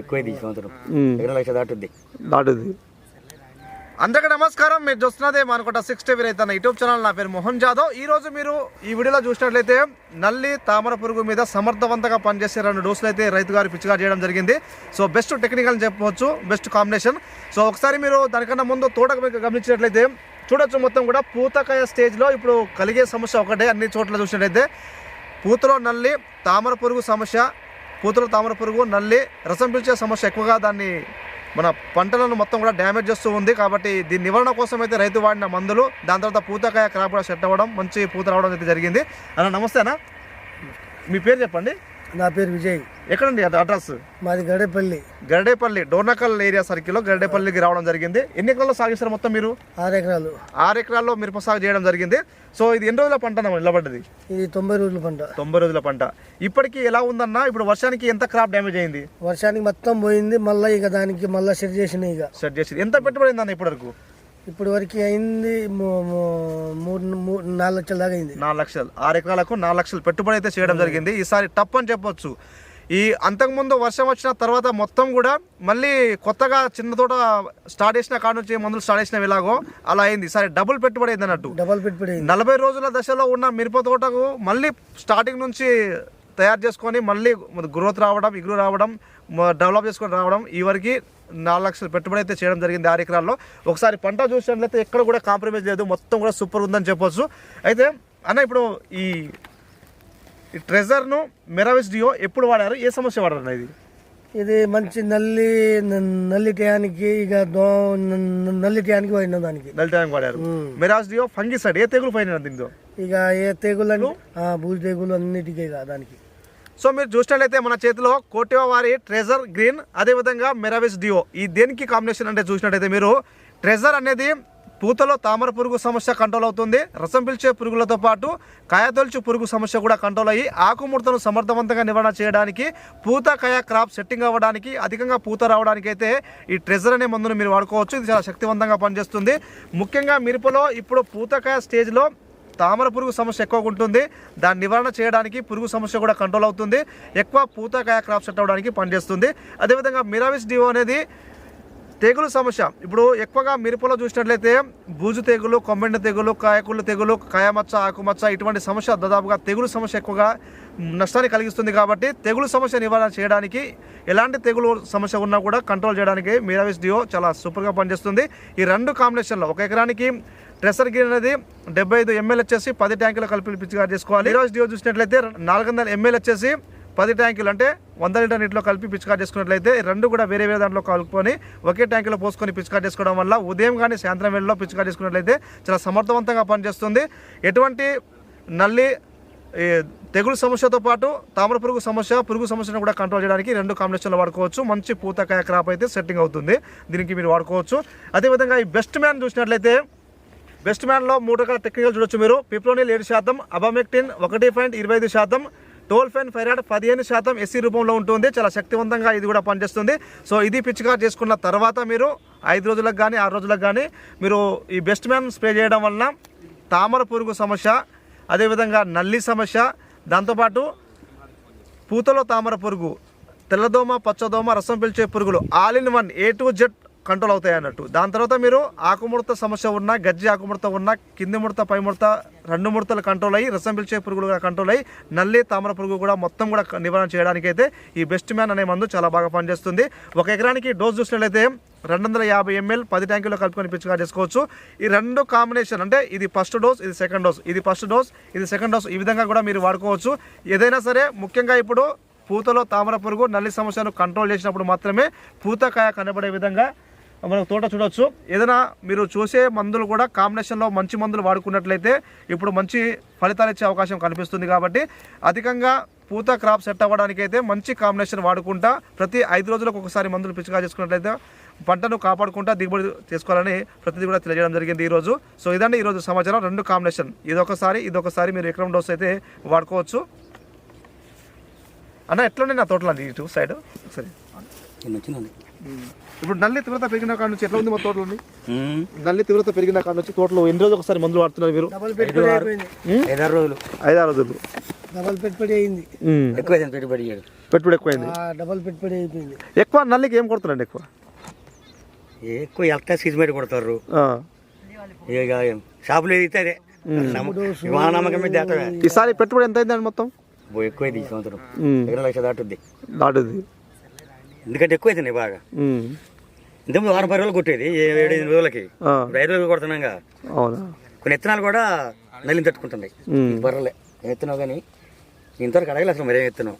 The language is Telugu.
ఎక్కువ ఈ సంవత్సరం. ఉమ్. ఎకరం లక్ష దాటుద్ది. దాటుది అందరికీ నమస్కారం మీరు చూస్తున్నదే మనకొట సిక్స్ టీవీ రైతన్న యూట్యూబ్ ఛానల్ నా పేరు మోహన్ జాదవ్. ఈ రోజు మీరు ఈ వీడియోలో చూసినట్లయితే నల్లి తామర పురుగు మీద సమర్థవంతంగా పనిచేసే రెండు డోసులు అయితే రైతు గారు పిచ్చిగా చేయడం జరిగింది. సో బెస్ట్ టెక్నికల్ అని చెప్పవచ్చు బెస్ట్ కాంబినేషన్ సో ఒకసారి మీరు దానికన్నా ముందు తోట గమనించినట్లయితే చూడొచ్చు మొత్తం కూడా పూతకాయ స్టేజ్లో ఇప్పుడు కలిగే సమస్య ఒకటే అన్ని చోట్ల చూసినట్లయితే. పూతలో నల్లి తామర పురుగు సమస్య పూతల తామర పురుగు నల్లి రసం పిలిచే సమస్య ఎక్కువగా దాన్ని మన పంటలను మొత్తం కూడా డ్యామేజ్ చేస్తూ ఉంది. కాబట్టి దీని నివారణ కోసం అయితే రైతు వాడిన మందులు దాని తర్వాత పూతకాయ క్రాప్ కూడా సెట్ అవ్వడం మంచి పూత రావడం అయితే జరిగింది. అన్న నమస్తే అన్న. మీ పేరు చెప్పండి. నా పేరు విజయ్. ఎక్కడండి అది అడ్రస్? మాది గడేపల్లి. గరడేపల్లి డోర్నకల్ ఏరియా సర్కిల్లో గరడేపల్లికి రావడం జరిగింది. ఎన్ని ఎకరాల్లో సాగిస్తారు మొత్తం మీరు? ఆరు ఎకరాలు. ఆరు ఎకరాల్లో మిరప సాగు చేయడం జరిగింది. సో ఇది ఎన్ని రోజుల పంట నిలబడ్డది? ఇది తొంభై రోజుల పంట. తొంభై రోజుల పంట. ఇప్పటికి ఎలా ఉందన్న? ఇప్పుడు వర్షానికి ఎంత క్రాప్ డ్యామేజ్ అయింది? వర్షానికి మొత్తం పోయింది మళ్ళీ ఇక దానికి మళ్ళీ సెట్ చేసిన ఇక. సెట్ చేసి ఎంత పెట్టుబడి అయిందన్న ఇప్పటి వరకు ఇప్పటి వరకు అయింది మూడు మూడు నాలుగు లక్షల దాకా అయింది. నాలుగు లక్షలు. ఆరు ఎకరాలకు నాలుగు లక్షలు పెట్టుబడి అయితే చేయడం జరిగింది. ఈసారి టప్ అని చెప్పొచ్చు. ఈ అంతకుముందు వర్షం వచ్చిన తర్వాత మొత్తం కూడా మళ్ళీ కొత్తగా చిన్న తోట స్టార్ట్ చేసిన కాడ నుంచి మందులు స్టార్ట్ చేసినవి ఎలాగో అలా అయింది. ఈసారి డబుల్ పెట్టుబడి అయింది అన్నట్టు. డబల్ పెట్టుబడి నలభై రోజుల దశలో ఉన్న మిరప తోటకు మళ్ళీ స్టార్టింగ్ నుంచి తయారు చేసుకొని మళ్ళీ గ్రోత్ రావడం ఇగురు రావడం డెవలప్ చేసుకొని రావడం ఈ వరకు నాలుగు లక్షలు పెట్టుబడి అయితే చేయడం జరిగింది ఆరు ఎకరాల్లో. ఒకసారి పంట చూసినట్లయితే ఎక్కడ కూడా కాంప్రమైజ్ లేదు. మొత్తం కూడా సూపర్ ఉందని చెప్పొచ్చు. అయితే అన్న ఇప్పుడు ఈ ట్రెజర్ను మెరావిస్ డియో ఎప్పుడు వాడారు? ఏ సమస్య వాడారు అన్న ఇది? ఇది మంచి నల్లి నల్లి టయానికి ఇక దో నల్లి టయానికి పోయిన దానికి. నలిటానికి వాడారు. మెరావిస్ డియో ఫంగిసైడ్ ఏ తెగులు పైన దీంతో ఇక ఏ తెగులు బూజు తెగులు అన్నిటికీ దానికి. సో మీరు చూసినట్లయితే మన చేతిలో కోటివా వారి ట్రెజర్ గ్రీన్ అదేవిధంగా మెరావిస్ డియో. ఈ దేనికి కాంబినేషన్ అంటే చూసినట్లయితే మీరు ట్రెజర్ అనేది పూతలో తామర పురుగు సమస్య కంట్రోల్ అవుతుంది రసం పిలిచే పురుగులతో పాటు కాయతొలుచు పురుగు సమస్య కూడా కంట్రోల్ అయ్యి ఆకుముడతను సమర్థవంతంగా నివారణ చేయడానికి పూత కాయ క్రాప్ సెట్టింగ్ అవ్వడానికి అధికంగా పూత రావడానికి అయితే ఈ ట్రెజర్ అనే మందును మీరు వాడుకోవచ్చు. ఇది చాలా శక్తివంతంగా పనిచేస్తుంది. ముఖ్యంగా మిరపలో ఇప్పుడు పూతకాయ స్టేజ్లో తామర పురుగు సమస్య ఎక్కువగా ఉంటుంది. దాని నివారణ చేయడానికి పురుగు సమస్య కూడా కంట్రోల్ అవుతుంది. ఎక్కువ పూతకాయ క్రాప్ సెట్ అవ్వడానికి పనిచేస్తుంది. అదేవిధంగా మిరావిస్ డివో అనేది తెగులు సమస్య. ఇప్పుడు ఎక్కువగా మిరపలో చూసినట్లయితే బూజు తెగులు కొమ్మెండ తెగులు కాయకుళ్ళు తెగులు కాయమచ్చ ఆకుమచ్చ ఇటువంటి సమస్య దాదాపుగా తెగులు సమస్య ఎక్కువగా నష్టాన్ని కలిగిస్తుంది కాబట్టి తెగులు సమస్య నివారణ చేయడానికి ఎలాంటి తెగులు సమస్య ఉన్నా కూడా కంట్రోల్ చేయడానికి మీరావిస్ డియో చాలా సూపర్గా పనిచేస్తుంది. ఈ రెండు కాంబినేషన్లో ఒక ఎకరానికి ట్రెసర్ గిర్ అనేది డెబ్బై ఐదు ఎంఎల్ వచ్చేసి పది ట్యాంకులు కలిపి పిచ్చిగా చేసుకోవాలి. మీరావిస్ డియో చూసినట్లయితే నాలుగు వందల ఎంఎల్ వచ్చేసి పది ట్యాంకులు అంటే వంద లీటర్ నీటిలో కలిపి పిచికార్ చేసుకున్నట్లయితే రెండు కూడా వేరే వేరే దాంట్లో కలుపుకొని ఒకే ట్యాంకులో పోసుకొని పిచికార్ చేసుకోవడం వల్ల ఉదయం కానీ సాయంత్రం వేళలో పిచికార్ చేసుకున్నట్లయితే చాలా సమర్థవంతంగా పనిచేస్తుంది. ఎటువంటి నల్లి ఈ తెగులు సమస్యతో పాటు తామర పురుగు సమస్య పురుగు సమస్యను కూడా కంట్రోల్ చేయడానికి రెండు కాంబినేషన్లు వాడుకోవచ్చు. మంచి పూతకాయ క్రాప్ అయితే సెట్టింగ్ అవుతుంది. దీనికి మీరు వాడుకోవచ్చు. అదేవిధంగా ఈ బెస్ట్ మ్యాన్ చూసినట్లయితే బెస్ట్ మ్యాన్లో మూడు రకాల టెక్నికల్ చూడొచ్చు మీరు. పిప్రోనిల్ ఏడు శాతం అబామెక్టిన్ ఒకటి పాయింట్ ఇరవై ఐదు శాతం టోల్ ఫెన్ ఫైరాడ్ పదిహేను శాతం ఎస్సీ రూపంలో ఉంటుంది. చాలా శక్తివంతంగా ఇది కూడా పనిచేస్తుంది. సో ఇది పిచ్చిగా చేసుకున్న తర్వాత మీరు ఐదు రోజులకు కానీ ఆరు రోజులకు కానీ మీరు ఈ బెస్ట్ మ్యాన్ స్ప్రే చేయడం వలన తామర పురుగు సమస్య అదేవిధంగా నల్లి సమస్య దాంతోపాటు పూతలో తామర పురుగు తెల్లదోమ పచ్చదోమ రసం పిలిచే పురుగులు all in one A to Z control అవుతాయి అన్నట్టు. దాని తర్వాత మీరు ఆకుముడత సమస్య ఉన్న గజ్జి ఆకుముడత ఉన్న కింది ముడత పై ముడత రెండు ముడతలు కంట్రోల్ అయ్యి రసం పిలిచే పురుగులు కూడా కంట్రోల్ అయ్యి నల్లి తామర పురుగు కూడా మొత్తం కూడా నివారణ చేయడానికి అయితే ఈ బెస్ట్ మ్యాన్ అనే మందు చాలా బాగా పనిచేస్తుంది. ఒక ఎకరానికి డోస్ చూసినట్లయితే రెండు వందల యాభై ఎంఎల్ పది ట్యాంకులో కలుపుకొని పిచ్చిగా చేసుకోవచ్చు. ఈ రెండు కాంబినేషన్ అంటే ఇది ఫస్ట్ డోస్ ఇది సెకండ్ డోస్. ఇది ఫస్ట్ డోస్ ఇది సెకండ్ డోస్. ఈ విధంగా కూడా మీరు వాడుకోవచ్చు. ఏదైనా సరే ముఖ్యంగా ఇప్పుడు పూతలో తామర పురుగు నల్లి సమస్యను కంట్రోల్ చేసినప్పుడు మాత్రమే పూతకాయ కనబడే విధంగా మనం తోట చూడవచ్చు ఏదైనా మీరు చూసే మందులు కూడా కాంబినేషన్లో మంచి మందులు వాడుకున్నట్లయితే ఇప్పుడు మంచి ఫలితాలు ఇచ్చే అవకాశం కనిపిస్తుంది కాబట్టి అధికంగా పూత క్రాప్ సెట్ అవ్వడానికి అయితే మంచి కాంబినేషన్ వాడుకుంటా ప్రతి ఐదు రోజులకు ఒకసారి మందులు పిచ్చిగా చేసుకున్నట్లయితే పంటను కాపాడుకుంటా దిగుబడి చేసుకోవాలని ప్రతిదీ కూడా తెలియజేయడం జరిగింది ఈరోజు. సో ఇదండి ఈరోజు సమాచారం. రెండు కాంబినేషన్. ఇదొకసారి ఇదొకసారి మీరు ఎకరం డోస్ అయితే వాడుకోవచ్చు. అన్న ఎట్లుండే నా తోటలో ఇటు సైడ్? సరే. ఇప్పుడు నల్లి తీవ్రత పెరిగిన కాడ నుంచి ఎట్లా ఉంది మా తోటలో నల్లి తీవ్రత పెరిగిన కాడ నుంచి తోటలో ఎన్ని రోజులు ఒకసారి మందులు వాడుతున్నారు మీరు? ఐదారు రోజులు. ఐదారు రోజులు. డబల్ పెట్టుబడి అయింది. ఎక్కువ పెట్టుబడి పెట్టుబడి ఎక్కువైంది. ఆ డబల్ పెట్టుబడి అయిపోయింది. ఎక్కువ నల్లికి ఏం కొడుతున్నారండి ఎక్కువ? ఎక్కువ ఎలక్ట్రా సీజ్ మీద కొడతారు. ఇక షాపులో అదే నమ్మకం దాటమే ఈసారి పెట్టుబడి ఎంత అయిందండి మొత్తం? బో ఎక్కువైంది ఈ సంవత్సరం. ఇరవై లక్షలు దాటుద్ది. దాటుది ఎందుకంటే ఎక్కువైతున్నాయి బాగా. ఉమ్. ఇంతకుముందు వారం పది రోజులు కొట్టేది ఏడు ఎనిమిది రోజులకి. ఐదు రోజులు కొడుతున్నాగా. కొన్ని విత్తనాలు కూడా నల్లిని తట్టుకుంటున్నాయి. బర్రలే. ఎత్తున్నావు కానీ? ఇంతవరకు అడగలేదు అసలు మరేం ఎత్తున్నావు